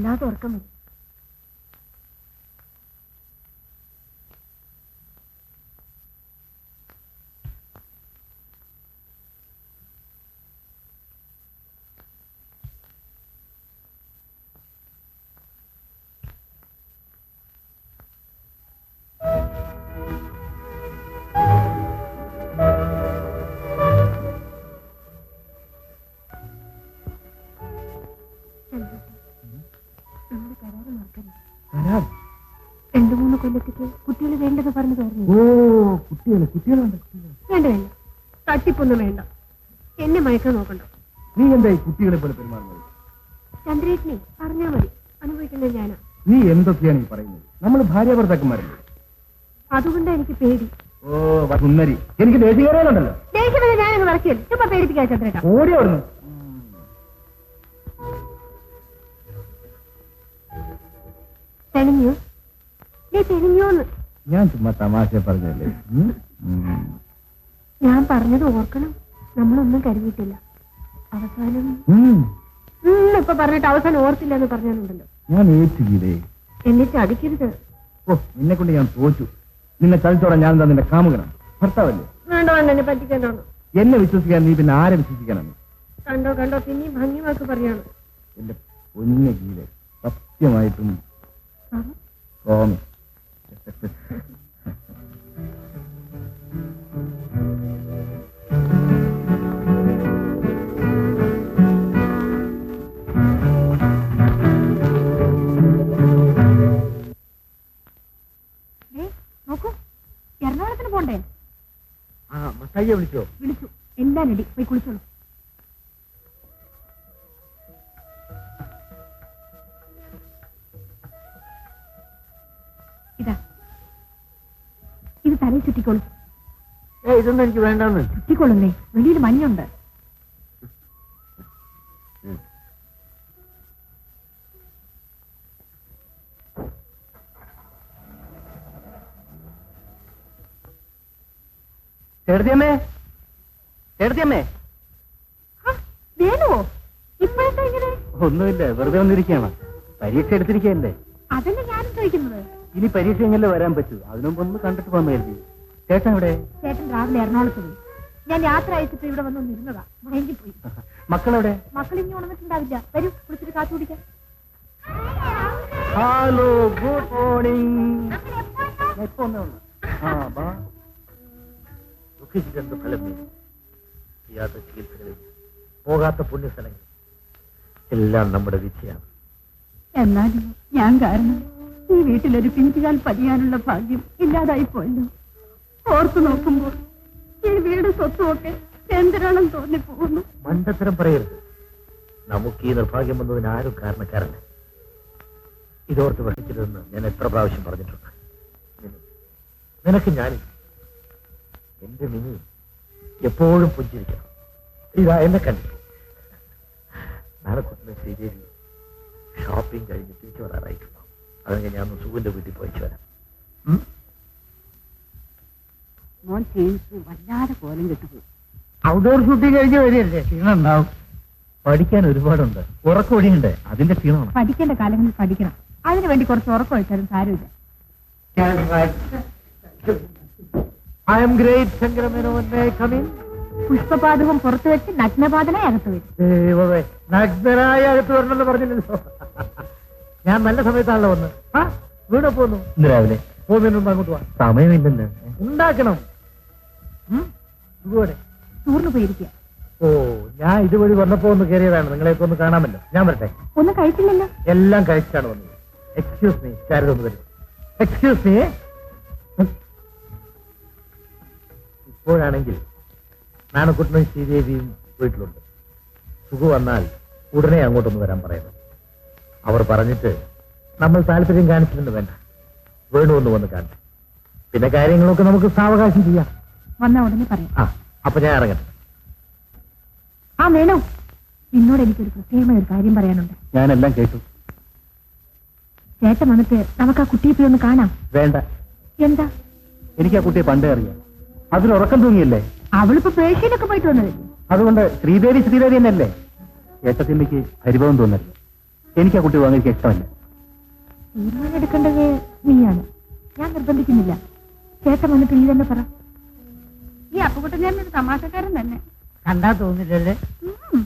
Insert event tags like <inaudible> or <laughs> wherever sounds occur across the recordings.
വല്ലാതെ ഉറക്കം വരും. കൊല്ലത്തേക്ക് കുട്ടികൾ വേണ്ടെന്ന് പറഞ്ഞു പറഞ്ഞു ഓ കുട്ടികളെ കുട്ടികളുണ്ട് കുട്ടികളെ. വേണ്ട വേണ്ട. തട്ടിപ്പൊന്നും വേണ്ട. എന്നെ മയക്കാൻ നോക്കണ്ട. നീ എന്താ ഈ കുട്ടികളെ പോലെ പെരുമാറുന്നത്? ചന്ദ്രേട്ടനെ പറഞ്ഞാ മതി. അനുഭവിക്കുന്നത് ഞാനാ. നീ എന്തൊക്കെയാണ് ഈ പറയുന്നത്? നമ്മൾ ഭാര്യ ഭർത്താക്കന്മാരല്ലേ അതുകൊണ്ടാ എനിക്ക് പേടി. ഓ സുന്ദരി. എനിക്ക് ദേശീയ കയറാനുണ്ടല്ലോ. ദേഷ്യം വരെ ഞാനങ്ങ് പേടിപ്പിക്കാൻ ചന്ദ്രേട്ട. ഓടി അവിടുന്ന്. തെളിഞ്ഞു ഞാൻ ചുമ്മാ തമാശ പറഞ്ഞല്ലേ. ഞാൻ പറഞ്ഞത് ഓർക്കണം. നമ്മളൊന്നും കരുതിയിട്ടില്ല. അവസാനം ഇപ്പൊ പറഞ്ഞിട്ട് അവസാനം ഓർത്തില്ല എന്ന് പറഞ്ഞാലുണ്ടല്ലോ. ഞാൻ ഏറ്റു ഗീതേ എന്നെ ചതിക്കരുത്. ഓ നിന്നെ കൊണ്ട് ഞാൻ തോറ്റു. നിന്നെ ചതിച്ചോടെ ഞാൻ എന്താ നിന്റെ കാമുകനാണ് ഭർത്താവല്ലേ? വേണ്ട വേണ്ട എന്നെ പറ്റിക്കണ്ടാണ് എന്നെ വിശ്വസിക്കാൻ നീ പിന്നെ ആരെ വിശ്വസിക്കണം? കണ്ടോ കണ്ടോ പിന്നെയും ഭംഗിമാക്ക് പറയാണ്. എന്റെ പൊന്ന ഗീത സത്യമായിട്ടും സ്വാമി മസായിയെ വിളിച്ചോ? വിളിച്ചു. എല്ലാം റെഡി പോയി കുളിച്ചോളൂ. ഇതാ. ഇത് തലയിൽ ചുറ്റിക്കോളൂ. ഏ ഇതൊന്നും എനിക്ക് വേണ്ടെന്ന്. ചുറ്റിക്കൊള്ളുന്നേ വെളിയിൽ മഞ്ഞുണ്ട്. ചേർത്തിയമ്മേ ചേർത്തിയമ്മേ വേണോ ഇപ്പോഴത്തെ ഇങ്ങനെ? ഒന്നുമില്ല വെറുതെ വന്നിരിക്കുകയാണ്. പരീക്ഷ എടുത്തിരിക്കുകയല്ലേ? അതല്ലേ ഞാനും ചോദിക്കുന്നത്. ഇനി പരീക്ഷ എങ്ങനെ വരാൻ പറ്റൂ? അതിനും ഒന്ന് കണ്ടിട്ട് പോകാൻ കരുതി ചേട്ടൻ ഇവിടെ ചേട്ടൻ രാവിലെ എറണാകുളത്ത് പോയി. ഞാൻ യാത്ര അയച്ചിട്ട് ഇവിടെ വന്ന് ഇരുന്നതാ. മയങ്ങി പോയി മക്കളെവിടെ? മക്കൾ ഇനി ഉണർന്നിട്ടുണ്ടാവില്ല. വരൂ കുളിച്ചിട്ട് കാത്തു കുടിക്കാം. ഹലോ ഗുഡ് മോർണിംഗ് എപ്പോ ഒന്നേ ഉള്ളു ആ ബാ. ദുഃഖിച്ചിട്ടെന്ത് ഫലം നീ ചെയ്യാത്ത ചികിത്സകളിൽ പോകാത്ത പുണ്യസ്ഥലങ്ങൾ. എല്ലാം നമ്മുടെ വിധിയാണ് എന്നാലും ഞാൻ കാരണം ഈ വീട്ടിലൊരു പിഞ്ചുകാൽ പതിയാനുള്ള ഭാഗ്യം ഇല്ലാതായി പോയല്ലോ. ഓർത്തു നോക്കുമ്പോൾ ഈ വീട് സ്വത്തുമൊക്കെ എന്തിനാണെന്ന് തോന്നിപ്പോകുന്നു മണ്ടത്തരം പറയരുത്. നമുക്ക് ഈ നിർഭാഗ്യം വന്നതിന് ആരും കാരണക്കാരല്ല. ഇതോർത്ത് വിഷമിച്ചിരുതെന്ന് ഞാൻ എത്ര പ്രാവശ്യം പറഞ്ഞിട്ടുണ്ട്. നിനക്ക് ഞാൻ എന്റെ മിനി എപ്പോഴും പുഞ്ചിരിക്കണം. ഇതാ എന്നെ കണ്ടിട്ടു. നാളെ കുട്ടിനെ ശ്രീദേവി ഷോപ്പിംഗ് കഴിഞ്ഞ് തിരിച്ചു വരാറായിട്ടുണ്ടോ അതെങ്കിൽ ഞാൻ സുഖന്റെ വീട്ടിൽ പോയിച്ചു വരാം? മോൻ ക്ഷീണിച്ച് വല്ലാതെ കോലം കെട്ടുപോയി. ഔട്ട്ഡോർ ഷൂട്ടിംഗ് കഴിഞ്ഞ് വരികയല്ലേ? ക്ഷീണം ഉണ്ടാവും പഠിക്കാൻ ഒരുപാടുണ്ട്. ഉറക്കൊടിയുണ്ട് അതിന്റെ ക്ഷീണമാണ്. പഠിക്കേണ്ട കാലങ്ങളിൽ പഠിക്കണം. അതിനു വേണ്ടി കുറച്ച് ഉറക്കം വെച്ചാലും സാരമില്ല. ഐ എം ഗ്രേറ്റ് ശങ്കരമേനോനെ കമിൻ പുഷ്പപാതകം പുറത്തു വെച്ച് നഗ്നപാതനെ അകത്ത് വരും. ദൈവമേ നഗ്നരായ അകത്ത് വരണമെന്ന് പറഞ്ഞില്ലല്ലോ. ഞാൻ നല്ല സമയത്താണല്ലോ വന്ന്. ആ വീട് പോന്നു? ഇന്ന് രാവിലെ. പോകുന്നതിന് അങ്ങോട്ട് പോവാ സമയമില്ലല്ലോ ഉണ്ടാക്കണം? ഇതുപോലെ ടൂറിന് പോയിരിക്കുക. ഓ ഞാൻ ഇതുവഴി വന്നപ്പോ ഒന്ന് കയറിയതാണ്. നിങ്ങളെയൊക്കെ ഒന്ന് കാണാമല്ലോ. ഞാൻ വരട്ടെ. ഒന്നും കഴിച്ചില്ലല്ലോ. എല്ലാം കഴിച്ചാണ് വന്നത്. എക്സ്ക്യൂസ് മീ കാര്യം ഒന്ന് വരും എക്സ്ക്യൂസ് മീ ഇപ്പോഴാണെങ്കിൽ നാണക്കുട്ടനും ശ്രീദേവിയും വീട്ടിലുണ്ട്. സുഖു വന്നാൽ ഉടനെ അങ്ങോട്ടൊന്ന് വരാൻ പറയുന്നു അവർ പറഞ്ഞിട്ട് നമ്മൾ താല്പര്യം കാണിച്ചിട്ടുണ്ട് വേണ്ട. വേണു ഒന്ന് വന്ന് കാണിച്ചു പിന്നെ കാര്യങ്ങളൊക്കെ നമുക്ക് സാവകാശം ചെയ്യാം. വന്ന ഉടനെ പറയാം. ആ അപ്പൊ ഞാൻ ഇറങ്ങട്ടെ. ആ വേണു നിന്നോട് എനിക്കൊരു പ്രത്യേകമായ ഒരു കാര്യം പറയാനുണ്ട്. ഞാനെല്ലാം കേട്ടു. ചേട്ടൻ വന്നിട്ട് നമുക്ക് ആ കുട്ടിയെ പോയി ഒന്ന് കാണാം. വേണ്ട. എന്താ? എനിക്ക് ആ കുട്ടിയെ പണ്ടേ അറിയാം. അതിൽ ഉറക്കം തൂങ്ങിയല്ലേ? അവളിപ്പോ പേഷ്യയിലൊക്കെ പോയിട്ട് വന്നത്. അതുകൊണ്ട് ശ്രീദേവി ശ്രീദേവി എന്നല്ലേ? ഏട്ടത്തിമ്മയ്ക്ക് പരിഭവം തോന്നരുത് എനിക്ക് ആ കുട്ടി വാങ്ങിക്കാൻ ഇഷ്ടമല്ല. തീരുമാനം എടുക്കേണ്ടത് നീയാണ്. ഞാൻ നിർബന്ധിക്കുന്നില്ല. ചേട്ടൻ വന്നിട്ട് നീ തന്നെ പറ. ഈ അപ്പുകുട്ടൻ ഞാൻ ഒരു തമാശക്കാരൻ തന്നെ. കണ്ടാ തോന്നില്ലല്ലേ? ഉം.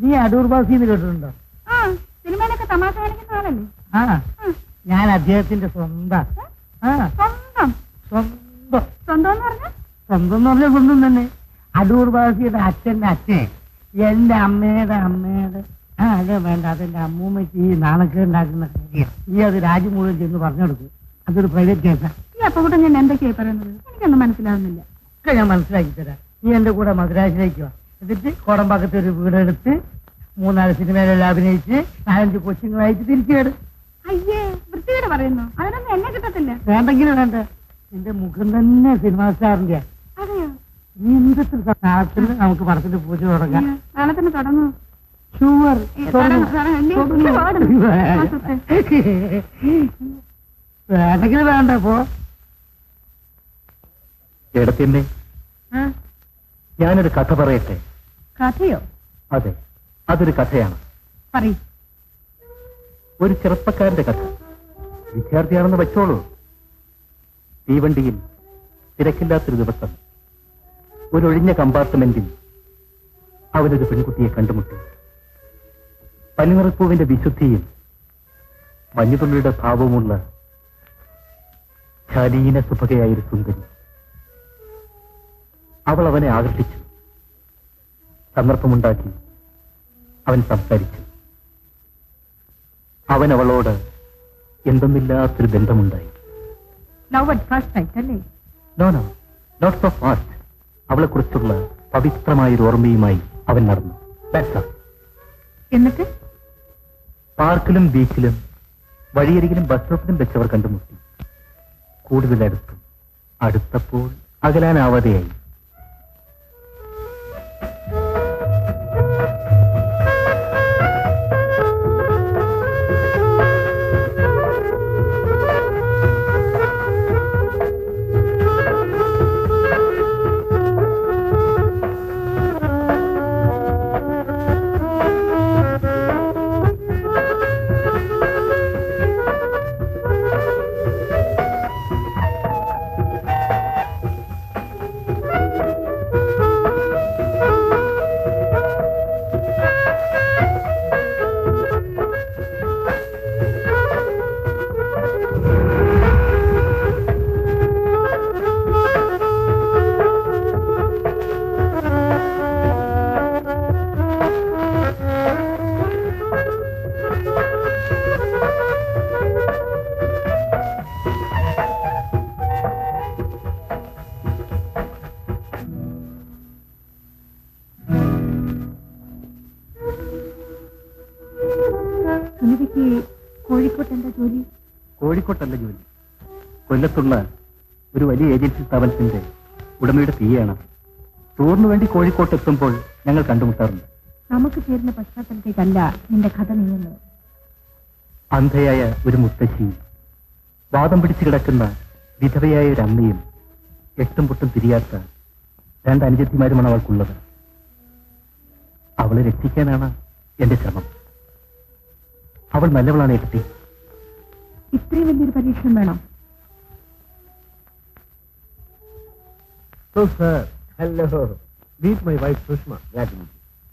നീ അടൂർ ബാസിന്ന് കേട്ടിട്ടുണ്ടോ? ആ സിനിമയിലൊക്കെ തമാശ കാണിക്കുന്ന ആളല്ലേ? ആ ഉം. ഞാൻ അദ്ദേഹത്തിന്റെ സ്വന്തം. ആ സ്വന്തം. സ്വന്തം. സ്വന്തം എന്ന് പറഞ്ഞാൽ സ്വന്തം എന്ന് പറഞ്ഞ സ്വന്തം തന്നെ. അടൂർ ബാസിയുടെ അച്ഛന്റെ അച്ഛൻ. എന്റെ അമ്മയുടെ അമ്മയുടെ. ആ അതെ വേണ്ട അതെന്റെ അമ്മൂമ്മയ്ക്ക് ഈ നാണക്കേ ഉണ്ടാക്കുന്ന കാര്യം. നീ അത് രാജ്യം മുഴുവൻ ചെന്ന് പറഞ്ഞെടുക്കും അതൊരു പ്രൈവറ്റ് കേസാ. ഈ അപ്പുകുട്ടൻ ഞാൻ എന്തൊക്കെയായി പറയുന്നത്? എനിക്കൊന്നും മനസ്സിലാവുന്നില്ല. ഒക്കെ ഞാൻ മനസ്സിലാക്കി തരാം. നീ എന്റെ കൂടെ മദ്രാസിലേക്ക് വാ. എന്നിട്ട് കോടമ്പാക്കത്തെ ഒരു വീടെടുത്ത് മൂന്നാൽ സിനിമയിലെല്ലാം അഭിനയിച്ച് നാലഞ്ച് കൊച്ചുങ്ങളായിട്ട് തിരിച്ചു വരും അയ്യേ വൃത്തികേട് പറയുന്നു. അതിനൊന്നും എന്നെ കിട്ടത്തില്ല. വേണ്ടെങ്കിലും വേണ്ട. എന്റെ മുഖം തന്നെ സിനിമാ സ്റ്റാറിന്റെ നാളത്തിൽ നമുക്ക് പടത്തിന്റെ പൂജ തുടങ്ങാം. ഷുവർ. വേണ്ടെങ്കിൽ വേണ്ട പോ. ഞാനൊരു കഥ പറയട്ടെ? കഥയോ? അതെ അതൊരു കഥയാണ്. പറയൂ. ഒരു ചെറുപ്പക്കാരന്റെ കഥ. വിദ്യാർത്ഥിയാണെന്ന് വെച്ചോളൂ. തീവണ്ടിയിൽ തിരക്കില്ലാത്തൊരു ദിവസം. ഒരു ഒഴിഞ്ഞ കമ്പാർട്ട്മെന്റിൽ അവരൊരു പെൺകുട്ടിയെ കണ്ടുമുട്ടി. പനിനിറപ്പൂവിന്റെ വിശുദ്ധിയും മഞ്ഞുതുള്ളിയുടെ ഭാവവുമുള്ള ശാലീന സുഭകയായൊരു സുന്ദരി. അവൾ അവനെ ആകർഷിച്ചു. സന്ദർഭമുണ്ടാക്കി അവൻ സംസാരിച്ചു. അവൻ അവളോട് എന്തെന്നില്ലാത്തൊരു ബന്ധമുണ്ടായി. ലവ് അറ്റ് ഫസ്റ്റ് സൈറ്റ് അല്ലേ? No no not so fast അവളെ കുറിച്ചുള്ള പവിത്രമായൊരു ഓർമ്മയുമായി അവൻ നടന്നു. എന്നിട്ട്? പാർക്കിലും ബീച്ചിലും വഴിയരികിലും ബസ് സ്റ്റോപ്പിലും വെച്ചവർ കണ്ടുമുട്ടി. കൂടുതൽ അടുത്തു അടുത്തപ്പോൾ അകലാനാവാതെയായി. സുനിതയ്ക്ക് കോഴിക്കോട്ട് എന്താ ജോലി? കോഴിക്കോട്ടല്ല ജോലി. കൊല്ലത്തുള്ള ഒരു വലിയ ഏജൻസി സ്ഥാപനത്തിന്റെ ഉടമയുടെ തീയാണ് ടൂറിന് വേണ്ടി കോഴിക്കോട്ട് എത്തുമ്പോൾ ഞങ്ങൾ കണ്ടുമുട്ടാറുണ്ട്. നമുക്ക് ചേരുന്ന പശ്ചാത്തലത്തേക്കല്ല നിന്റെ കഥ നീങ്ങുന്നത്. അന്ധയായ ഒരു മുത്തശ്ശിയും വാദം പിടിച്ചു കിടക്കുന്ന വിധവയായ ഒരു അമ്മയും എട്ടും പൊട്ടും തിരിയാത്ത രണ്ട് അനുജത്തിമാരുമാണ് അവൾക്കുള്ളത്. അവളെ രക്ഷിക്കാനാണ് എന്റെ ശ്രമം. അവൾ നല്ലവളാണ് എത്തി ഇത്രയും വലിയൊരു പരീക്ഷണം വേണം hello sir hello Meet my wife.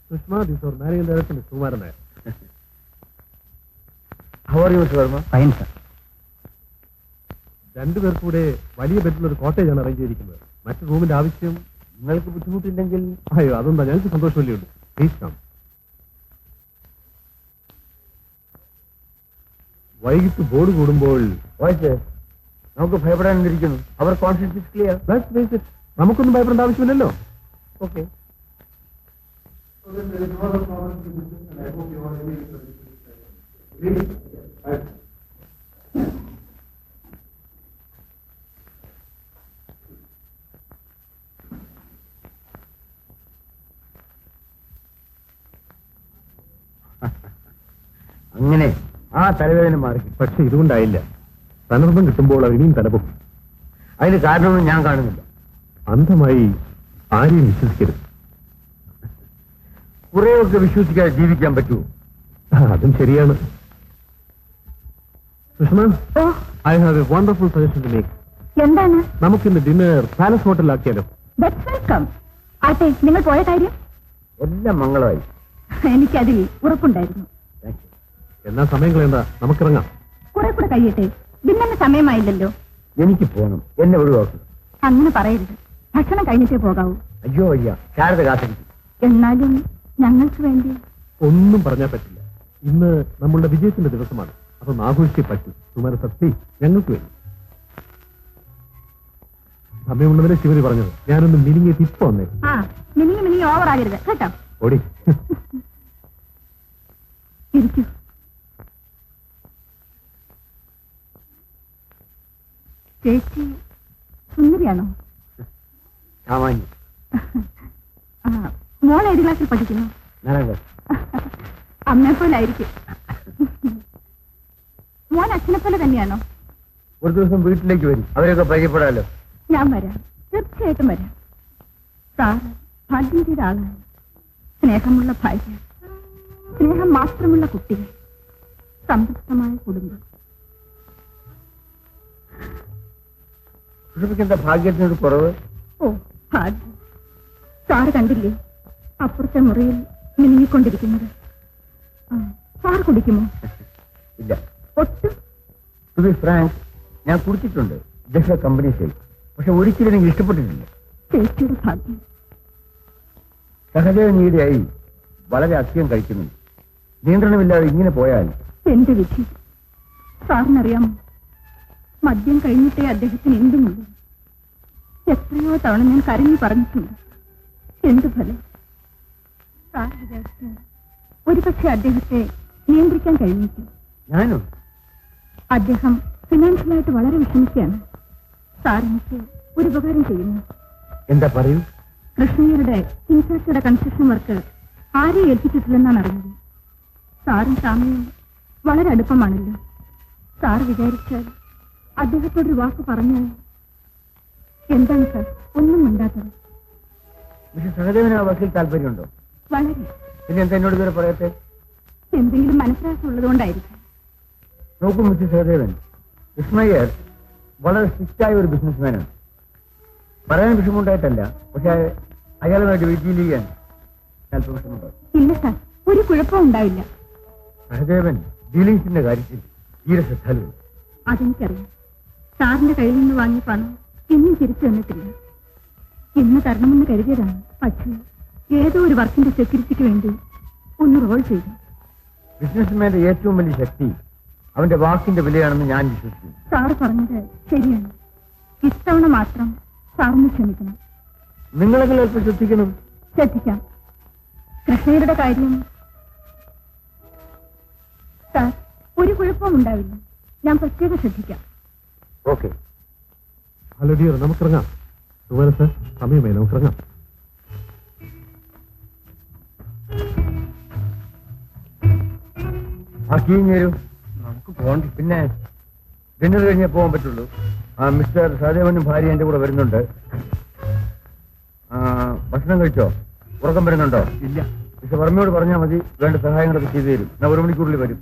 Sushma, this is our marriage director, Mr. Kumar Nair. How are you, Mr. Fine sir രണ്ടുപേർക്കും കൂടെ വലിയ ബെഡിലുള്ള ഒരു കോട്ടേജാണ് ആണ് അറേഞ്ച് ചെയ്തിരിക്കുന്നത് മറ്റു റൂമിന്റെ ആവശ്യം നിങ്ങൾക്ക് ബുദ്ധിമുട്ടില്ലെങ്കിൽ അയ്യോ അതെന്താ ഞങ്ങൾക്ക് സന്തോഷമല്ലേ ഉണ്ട് പ്ലീസ് കം വൈകിട്ട് ബോർഡ് കൂടുമ്പോൾ നമുക്ക് ഭയപ്പെടാനിരിക്കുന്നു അവർ കോൺഫിഡൻസ് ക്ലിയർ നമുക്കൊന്നും ഭയപ്പെടേണ്ട ആവശ്യമില്ലല്ലോ. ഓക്കെ <laughs> അങ്ങനെ ആ തലവേദന മാറി. പക്ഷെ ഇതുകൊണ്ടായില്ല. സന്ദർഭം കിട്ടുമ്പോൾ അവർ ഇനിയും തലപൊക്കും. അതിന് കാരണമൊന്നും ഞാൻ കാണുന്നില്ല. അന്ധമായി ആരെയും വിശ്വസിക്കരുത്. കുറേയൊക്കെ വിശ്വസിക്കാതെ ജീവിക്കാൻ പറ്റുമോ? അതും ശരിയാണ്. Sushama I have a wonderful suggestion to make എന്താണ്? നമുക്കിന്ന് ഡിന്നർ പാലസ് ഹോട്ടലിലാക്കിയാലോ ആക്കിയാലോ? വെൽക്കം ആട്ടെ നിങ്ങൾ പോയ കാര്യം? എല്ലാം മംഗളമായി. എനിക്കതിൽ ഉറപ്പുണ്ടായിരുന്നു. എന്നാ സമയം കളയണ്ട. നമുക്കിറങ്ങാം. കുറെ കൂടെ കഴിയട്ടെ. പിന്നെ സമയമായില്ലല്ലോ. എനിക്ക് പോകണം എന്നെ ഒഴിവാക്കും. അങ്ങനെ പറയരുത്. ഭക്ഷണം കഴിഞ്ഞിട്ടേ പോകാവൂ. അയ്യോ അയ്യ. ശാരദ കാത്തിരിക്കും. എന്നാലും ഞങ്ങൾക്ക് വേണ്ടി. ഒന്നും പറഞ്ഞാൽ പറ്റില്ല. ഇന്ന് നമ്മളുടെ വിജയത്തിന്റെ ദിവസമാണ്. അപ്പൊ ആഘോഷിച്ചേ പറ്റൂ. സുമാര സത്യ ഞങ്ങൾക്ക് വേണ്ടി. സമയമുള്ളതിനെ ശിവരി പറഞ്ഞത്. ഞാനൊന്ന് മിനിങ്ങി തിപ്പ് വന്നേ. ആ മിനിങ്ങി മിനിങ്ങി ഓവർ ആകരുത്. കേട്ടോ? ഓടി. ഇരിക്കൂ. ചേച്ചി സുന്ദരിയാണോ? മോളേത് ആ, മോൾ ഏത് ക്ലാസ്സിൽ പഠിക്കുന്നു? അമ്മയെ പോലെ ആയിരിക്കും. മോൻ അച്ഛനെ പോലെ തന്നെയാണോ? ഒരു ദിവസം വീട്ടിലേക്ക് വരും. അവരൊക്കെ പരിചയപ്പെടാലോ? ഞാൻ വരാം. തീർച്ചയായിട്ടും വരാം. സാറ് ഭാഗ്യം ചെയ്ത ആളാണ്. സ്നേഹമുള്ള ഭാര്യ. സ്നേഹം മാത്രമുള്ള കുട്ടികൾ. സംതൃപ്തമായ കുടുംബം. സുഷമയ്ക്ക് എന്താ ഭാഗ്യത്തിനൊരു കുറവ്? ഓ ഭാഗ്യം. സാറ് കണ്ടില്ലേ? അപ്പുറത്തെ മുറിയിൽ മിനുങ്ങിക്കൊണ്ടിരിക്കുന്നത്. സാർ കുടിക്കുമോ? ഇല്ല. ഒട്ടും. ടു ബി ഫ്രാങ്ക് ഞാൻ കുടിച്ചിട്ടുണ്ട്. ജസ്റ്റ് കമ്പനി ഷേക്ക് പക്ഷെ ഒരിക്കലും എനിക്ക് ഇഷ്ടപ്പെട്ടിട്ടില്ല. ചേച്ചിയുടെ ഭാഗ്യം. സഹദേവൻ ഈയിടെയായി വളരെ അധികം കഴിക്കുന്നു നിയന്ത്രണമില്ലാതെ ഇങ്ങനെ പോയാൽ എന്റെ വിധി. സാറിനറിയാമോ? മദ്യം കഴിഞ്ഞിട്ടേ അദ്ദേഹത്തിന് എന്തുമുള്ളൂ? എത്രയോ തവണ ഞാൻ കരഞ്ഞു പറഞ്ഞിട്ടുണ്ട്. എന്തു ഫലം? സാർ വിചാരിച്ചാൽ ഒരുപക്ഷെ അദ്ദേഹത്തെ നിയന്ത്രിക്കാൻ കഴിഞ്ഞിട്ടു ഞാനും? അദ്ദേഹം ഫിനാൻഷ്യലായിട്ട് വളരെ വിഷമിക്കുകയാണ്. സാർ എനിക്ക് ഒരു ഉപകാരം ചെയ്യുന്നു. എന്താ പറയൂ? കൃഷ്ണയുടെ ഇൻഫ്രാസ്ട്രക്ചറുടെ കൺസ്ട്രക്ഷൻ വർക്ക് ആരെയും ഏൽപ്പിച്ചിട്ടില്ലെന്നാണ് അറിഞ്ഞത്. സാറും സ്വാമിയും വളരെ അടുപ്പമാണല്ലോ. സാർ വിചാരിച്ചാൽ അദ്ദേഹത്തോടൊരു വാക്ക് പറഞ്ഞു എന്താണ് സർ? ഒന്നും മിണ്ടാത്തത്. പക്ഷെ സഹദേവന് ആ വക്കീൽ താല്പര്യമുണ്ടോ? വളരെ. പിന്നെ എന്താ എന്നോട് ഇതുവരെ പറയട്ടെ എന്തെങ്കിലും മനപ്രയാസം ഉള്ളതുകൊണ്ടായിരിക്കും നോക്കൂ മിസ്റ്റർ സഹദേവൻ. കൃഷ്ണയ്യർ വളരെ സ്ട്രിക്റ്റായ ഒരു ബിസിനസ്മാനാണ്. പറയാൻ വിഷമമുണ്ടായിട്ടല്ല പക്ഷെ അയാളുമായിട്ട് വീട്ടിൽ ചെയ്യാൻ അല്പം വിഷമമുണ്ടാവും ഇല്ല സാർ ഒരു കുഴപ്പവും ഉണ്ടാവില്ല. സഹദേവൻ ഡീലിങ്സിന്റെ കാര്യത്തിൽ തീരെ ശ്രദ്ധാലുണ്ട് അതെനിക്കറിയാം. സാറിന്റെ കയ്യിൽ നിന്ന് വാങ്ങിയ പണം ഇന്നും തിരിച്ചു തന്നിട്ടില്ല. ഇന്ന് തരണമെന്ന് കരുതിയതാണ് പക്ഷേ. ഏതോ ഒരു വർക്കിന്റെ സെക്യൂരിറ്റിക്ക് വേണ്ടി ഒന്ന് റോൾ ചെയ്തു. ബിസിനസ്മാന്റെ ഏറ്റവും വലിയ ശക്തി അവന്റെ വാക്കിന്റെ വിലയാണെന്ന് ഞാൻ വിശ്വസിക്കുന്നു. സാറ് പറഞ്ഞത് ശരിയാണ്. ഇത്തവണ മാത്രം സാറിന് ക്ഷമിക്കണം. നിങ്ങളെങ്കിലും അല്പം ശ്രദ്ധിക്കണം? ശ്രദ്ധിക്കാം. കൃഷ്ണയുടെ കാര്യം സാർ ഒരു കുഴപ്പവും ഉണ്ടാവില്ല. ഞാൻ പ്രത്യേകം ശ്രദ്ധിക്കാം. ഓക്കെ. ഹലോ ഡിയർ നമുക്കിറങ്ങാം. സുമാര സർ സമയമേ നമുക്കിറങ്ങാം. നമുക്ക് പോകണ്ട. പിന്നെ ഡിന്നർ കഴിഞ്ഞേ പോകാൻ പറ്റുള്ളൂ. ആ മിസ്റ്റർ സഹദേവനും ഭാര്യ എന്റെ കൂടെ വരുന്നുണ്ട്. ഭക്ഷണം കഴിച്ചോ? ഉറക്കം വരുന്നുണ്ടോ? ഇല്ല. മിസ്റ്റർ വർമ്മയോട് പറഞ്ഞാൽ മതി. വേണ്ട സഹായങ്ങളൊക്കെ ചെയ്തു തരും. ഞാൻ ഒരു മണിക്കൂറിൽ വരും?